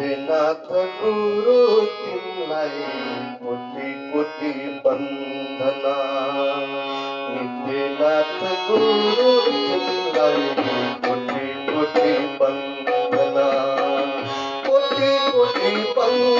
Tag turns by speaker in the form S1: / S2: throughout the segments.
S1: नित्यनाथ गुरु तिमलाई कोटि कोटि वन्दना नित्यनाथ गुरु तिमलाई कोटि कोटि वन्दना कोटि कोटि वन्दना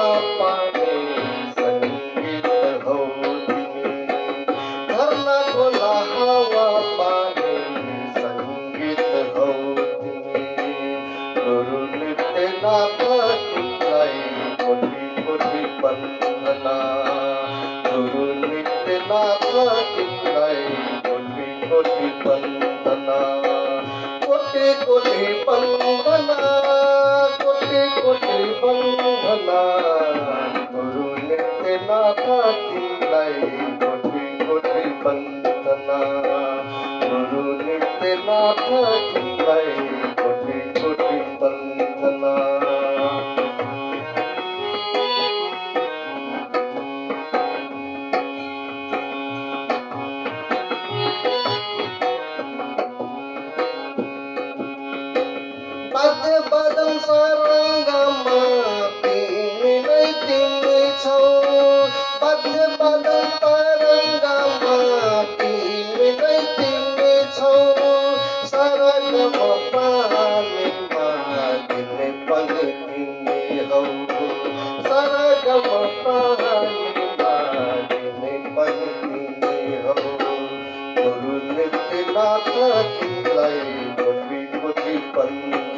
S1: বন্ধনা গুরুর নিতে না থাকিলাই কোটি কোটি বন্ধনা কোটি কোটি বন্ধনা কোটি কোটি বন্ধনা গুরু নিতে না থাকিলাই কোটি কোটি বন্ধনা গুরু নিতে না থাকিলাই पद बदम सरंगम।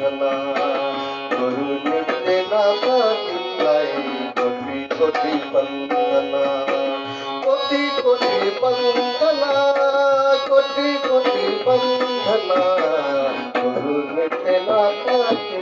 S1: পাগলা করুণে না পাগলাই কোটি কোটি বন্দনা। কোটি কোটি বন্দনা, কোটি কোটি বন্দনা। করুণে না পাগলা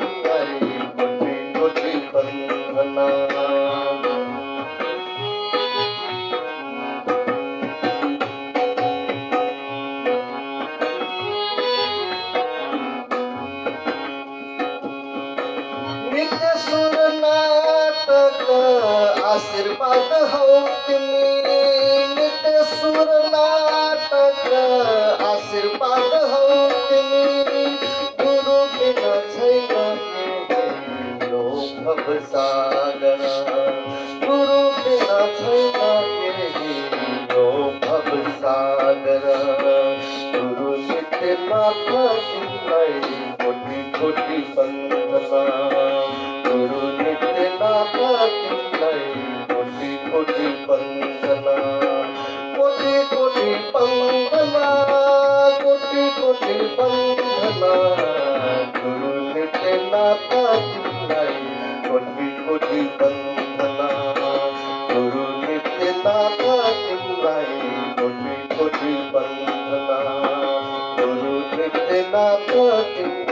S1: करीत सुर नाटक आशीर्वाद हो तुम्ही. नित सुर नाटक आशीर्वाद हो तुम्ही. गुरु बिना छैन लोभ सागर. गुरु बिना छैन लोभ सागर. কোটি কোটি বন্ধবা গুরু নিতে না কোটি কোটি বন্ধনা কোটি কোটি বন্ধনা কোটি কোটি বন্ধনা গুরু নিতে না কোটি কোটি বন্ধ love to do.